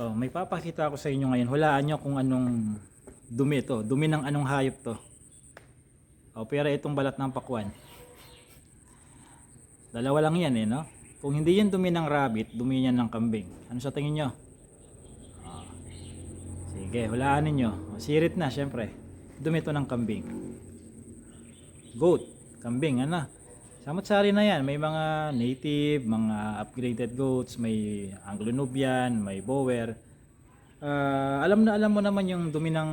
Oh, may papakita ako sa inyo ngayon. Hulaan nyo kung anong dumi to. Dumi ng anong hayop to. Oh, pero itong balat ng pakwan. Dalawa lang yan eh, no? Kung hindi yan dumi ng rabbit, dumi yan ng kambing. Ano sa tingin nyo? Ah. Sige, hulaan ninyo. Oh, sirit na, syempre. Dumi to ng kambing. Goat, kambing, ano? Samot-sari na yan. May mga native, mga upgraded goats, may Anglo-Nubian, may Bower. Ah, alam na alam mo naman yung dumi ng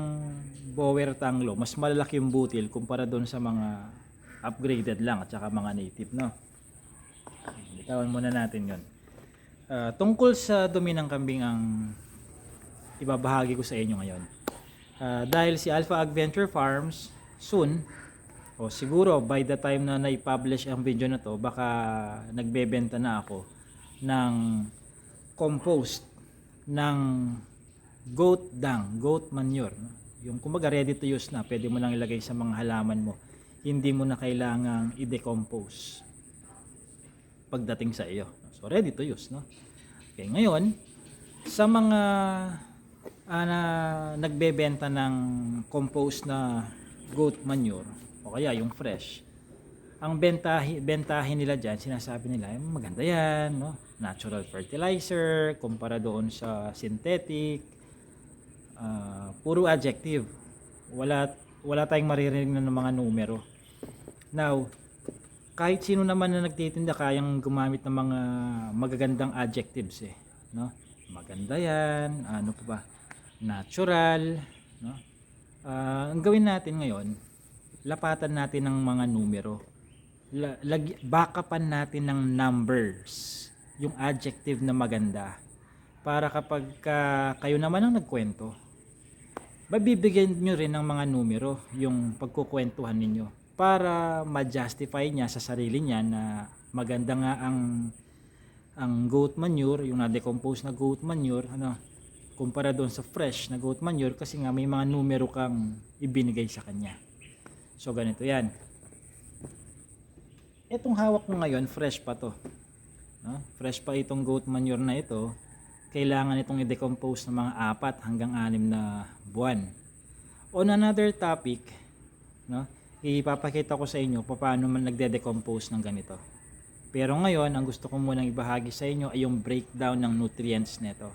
Bower Tanglo, mas malalaki yung butil kumpara doon sa mga upgraded lang at saka mga native, no? Bitawan muna natin yon. Ah, tungkol sa dumi ng kambing ang ibabahagi ko sa inyo ngayon. Ah, dahil si Alpha Adventure Farms soon o siguro by the time na na-publish ang video na to baka nagbebenta na ako ng compost ng goat dung, goat manure. no? Yung kumbaga ready to use na, pwede mo lang ilagay sa mga halaman mo. Hindi mo na kailangang i-decompose pagdating sa iyo. So ready to use, no? Okay, ngayon sa mga ah, na nagbebenta ng compost na goat manure o kaya yung fresh. Ang bentahi, bentahin nila diyan, sinasabi nila, "Eh, maganda 'yan, no? Natural fertilizer kumpara doon sa synthetic. Ah, puro adjective. Wala wala tayong maririnig na ng mga numero. Now, kahit sino naman na nagtitinda kayang gumamit ng mga magagandang adjectives eh, no? Maganda 'yan, ano pa ba? Natural, no? Ah, ang gawin natin ngayon, lapatan natin ng mga numero. La, lagi, backupan natin ng numbers, yung adjective na maganda. Para kapag ka, kayo naman ang nagkwento, mabibigyan nyo rin ng mga numero yung pagkukwentuhan ninyo para ma-justify niya sa sarili niya na maganda nga ang ang goat manure, yung na-decompose na goat manure, ano, kumpara doon sa fresh na goat manure kasi nga may mga numero kang ibinigay sa kanya. So ganito 'yan. Itong hawak ko ngayon, fresh pa 'to. No? Fresh pa itong goat manure na ito. Kailangan itong i-decompose ng mga apat hanggang anim na buwan. On another topic, no? Ipapakita ko sa inyo paano man nagde-decompose ng ganito. Pero ngayon, ang gusto ko munang ibahagi sa inyo ay yung breakdown ng nutrients nito.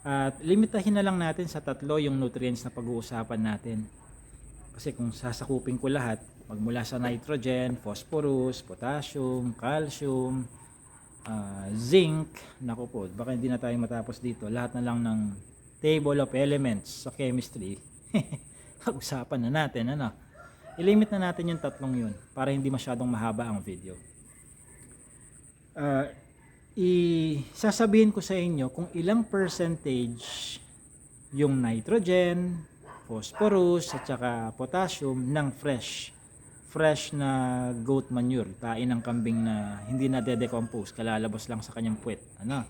At limitahin na lang natin sa tatlo yung nutrients na pag-uusapan natin. Kasi kung sasakupin ko lahat, magmula sa nitrogen, phosphorus, potassium, calcium, ah, zinc, naku po, baka hindi na tayo matapos dito. Lahat na lang ng table of elements sa chemistry. Pag-usapan na natin, ano? I-limit na natin yung tatlong yun para hindi masyadong mahaba ang video. Ah, i sasabihin ko sa inyo kung ilang percentage yung nitrogen, phosphorus at saka potassium ng fresh fresh na goat manure, tain ng kambing na hindi na de-decompose, kalalabas lang sa kanyang puwet. Ano?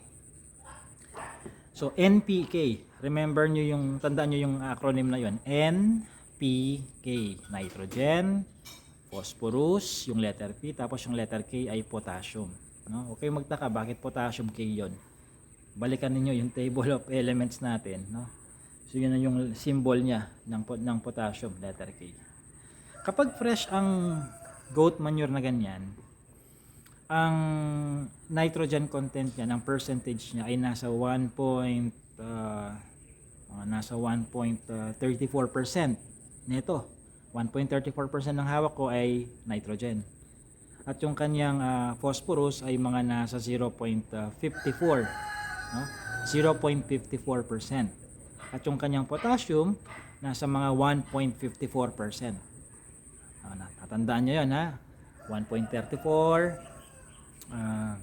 So NPK, remember nyo yung tandaan nyo yung acronym na yon. NPK, nitrogen, phosphorus, yung letter P, tapos yung letter K ay potassium. No? Okay magtaka bakit potassium K yon. Balikan niyo yung table of elements natin, no? So yun yung symbol niya ng ng potassium, letter K. Kapag fresh ang goat manure na ganyan, ang nitrogen content niya, ng percentage niya ay nasa 1. point, ah, mga nasa 1.34% nito. 1.34% ng hawak ko ay nitrogen. At yung kanyang ah, phosphorus ay mga nasa 0.54, no? 0.54%. At yung kanyang potassium nasa mga 1.54%. Ah, natatandaan nyo yun ha. 1.34, ah,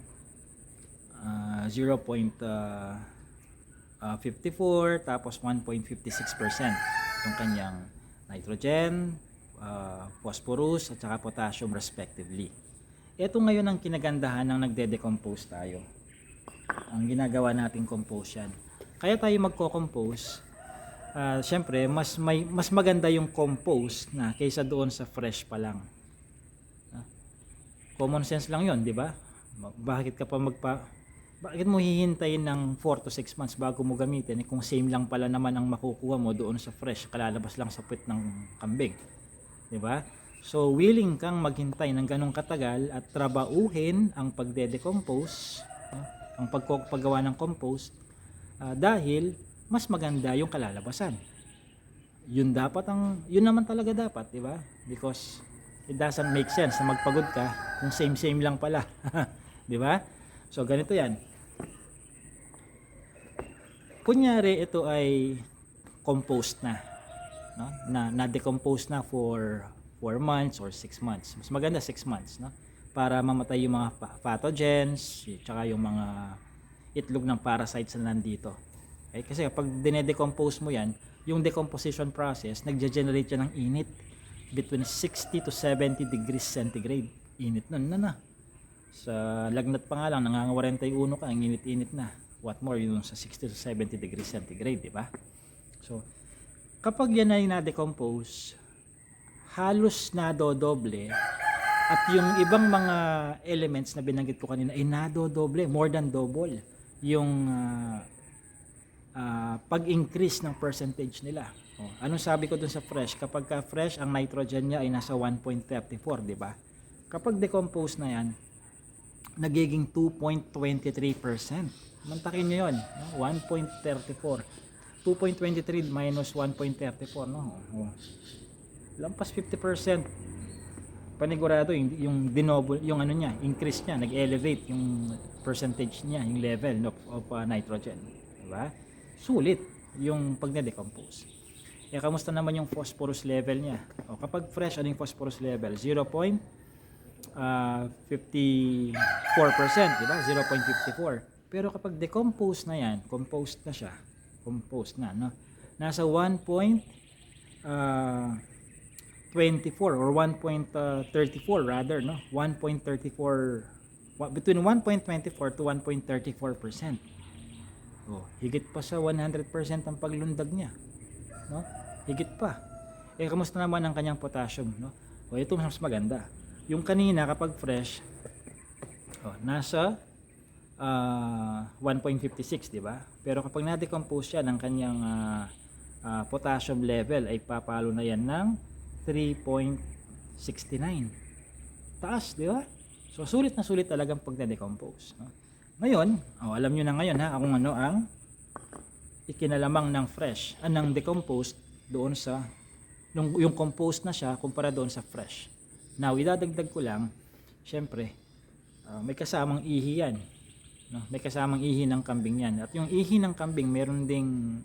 ah, 0.54, tapos 1.56% yung kanyang nitrogen, ah, phosphorus, at saka potassium respectively. Ito ngayon ang kinagandahan ng nagde-decompose tayo. Ang ginagawa nating compose yan. Kaya tayo magko-compose, ah, syempre, mas, may, mas maganda yung compost na kaysa doon sa fresh pa lang. Ah, Common sense lang yon di ba? Bakit ka pa magpa bakit mo hihintayin ng 4 to 6 months bago mo gamitin eh, kung same lang pala naman ang makukuha mo doon sa fresh, kalalabas lang sa puwet ng kambing. 'Di ba? So willing kang maghintay ng ganong katagal at trabauhin ang pagde-decompose, no? ang paggawa ng compost ah, dahil mas maganda yung kalalabasan. Yun dapat ang yun naman talaga dapat, 'di ba? Because it doesn't make sense na magpagod ka kung same-same lang pala. 'Di ba? So ganito 'yan. Kunyari ito ay compost na. No? Na na-decompose na for 4 months or 6 months. Mas maganda 6 months, no? Para mamatay yung mga pa- pathogens, tsaka yung mga itlog ng parasites na nandito. Okay? Kasi kapag dine-decompose mo yan, yung decomposition process, nagge-generate yan ng init between 60 to 70 degrees centigrade. Init nun na na. Sa lagnat pa nga lang, uno ka, ang init-init na. What more yung sa 60 to 70 degrees centigrade, di ba? So, kapag yan ay na-decompose, halos nadodoble at yung ibang mga elements na binanggit ko kanina ay nadodoble, more than double yung ah, ah, pag-increase ng percentage nila. Oh, anong sabi ko dun sa fresh? Kapag ka fresh, ang nitrogen niya ay nasa 1.34, di ba? Kapag decompose na yan, nagiging 2.23%. Mantakin nyo yun, no? 1.34. 2.23 minus 1.34, no? Oh. Lampas 50%. Panigurado yung, yung dinoble, yung ano niya, increase niya, nag-elevate yung percentage niya, yung level of, of uh, nitrogen. Diba? Sulit yung pag na-decompose. Eh, kamusta naman yung phosphorus level niya? O, kapag fresh, ano yung phosphorus level? 0. ah, 54%, di ba? 0.54. Pero kapag decompose na yan, composed na siya, composed na, no? Nasa 1. ah, 24 or 1.34 rather, no? 1.34 wa- between 1.24 to 1.34%. Oh, higit pa sa 100% ang paglundag niya. No? Higit pa. Eh kamusta naman ang kanyang potassium, no? O ito mas maganda. Yung kanina kapag fresh, oh, nasa ah, 1.56, di ba? Pero kapag na-decompose siya ng kanyang ah, ah, potassium level ay papalo na yan ng 3.69. Taas, di ba? So sulit na sulit talagang pag na-decompose. No? Ngayon, oh, alam nyo na ngayon ha, kung ano ang ikinalamang ng fresh, ah, ng decomposed doon sa yung, yung composed na siya kumpara doon sa fresh. Now, idadagdag ko lang, syempre, ah, may kasamang ihi yan. No? May kasamang ihi ng kambing yan. At yung ihi ng kambing, meron ding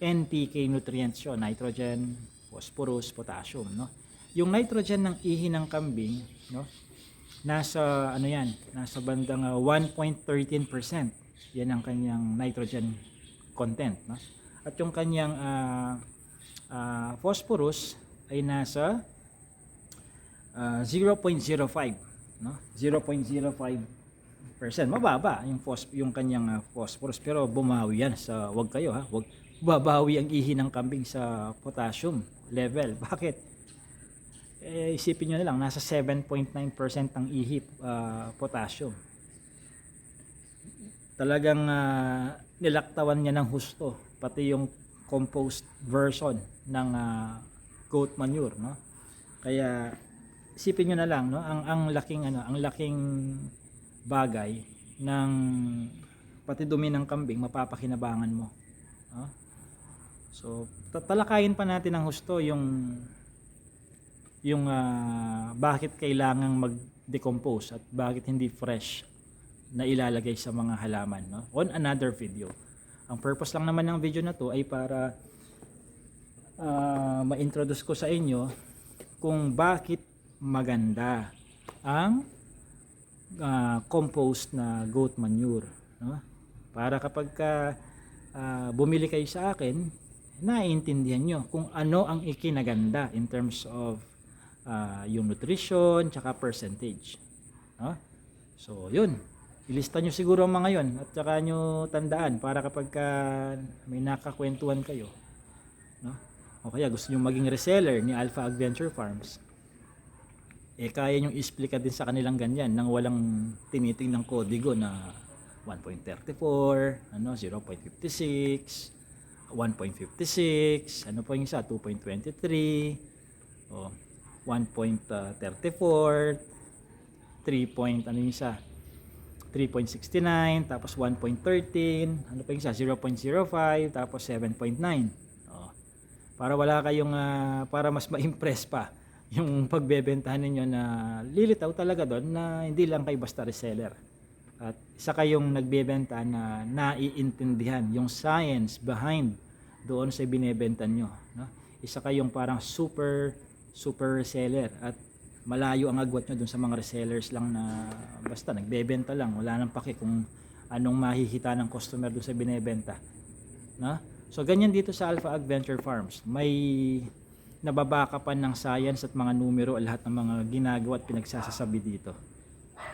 NPK nutrients yun, nitrogen, phosphorus, potassium. No? Yung nitrogen ng ihi ng kambing, no? nasa ano yan, nasa bandang ah, 1.13%. Yan ang kanyang nitrogen content, no? At yung kanyang ah, ah, phosphorus ay nasa ah, 0.05, no? 0.05%. Mababa yung phos yung kanyang ah, phosphorus pero bumawi yan sa wag kayo ha, wag babawi ang ihi ng kambing sa potassium level. Bakit? eh, isipin nyo na lang, nasa 7.9% ang ihip ah, potassium. Talagang ah, nilaktawan niya ng husto, pati yung compost version ng ah, goat manure, no? Kaya isipin nyo na lang, no, ang ang laking ano, ang laking bagay ng pati dumi ng kambing mapapakinabangan mo, no? So, tatalakayin pa natin ng husto yung yung ah, bakit kailangang mag-decompose at bakit hindi fresh na ilalagay sa mga halaman no? on another video. Ang purpose lang naman ng video na to ay para ah, ma-introduce ko sa inyo kung bakit maganda ang ah, compost na goat manure. No? Para kapag ka, ah, bumili kayo sa akin, naiintindihan nyo kung ano ang ikinaganda in terms of ah, yung nutrition tsaka percentage. No? So, yun. Ilista nyo siguro ang mga yon at saka nyo tandaan para kapag ka may nakakwentuhan kayo. No? O kaya gusto nyo maging reseller ni Alpha Adventure Farms. Eh, kaya nyo explica din sa kanilang ganyan nang walang tiniting ng kodigo na 1.34, ano, 0.56, 1.56, ano pa yung isa, 2.23, oh, 1.34, 3 point, ano yung isa, 3.69, tapos 1.13, ano pa yung isa, 0.05, tapos 7.9. Oh. Para wala kayong, ah, para mas ma-impress pa yung pagbebentahan ninyo na lilitaw talaga doon na hindi lang kayo basta reseller. At isa kayong nagbebenta na naiintindihan yung science behind doon sa binebenta nyo. No? Isa kayong parang super, super reseller at malayo ang agwat nyo doon sa mga resellers lang na basta nagbebenta lang. Wala nang paki kung anong mahihita ng customer doon sa binebenta. No? So ganyan dito sa Alpha Adventure Farms. May nababakapan ng science at mga numero at lahat ng mga ginagawa at pinagsasasabi dito.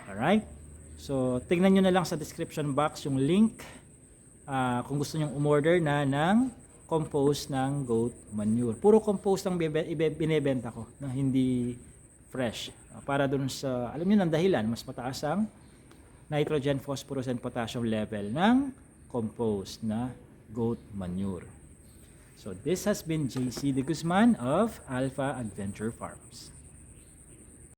Alright? So, tingnan nyo na lang sa description box yung link ah, kung gusto nyong umorder na ng compost ng goat manure. Puro compost ang binebenta ko, na hindi fresh. Ah, para dun sa, alam nyo ng dahilan, mas mataas ang nitrogen, phosphorus, and potassium level ng compost na goat manure. So this has been JC De Guzman of Alpha Adventure Farms.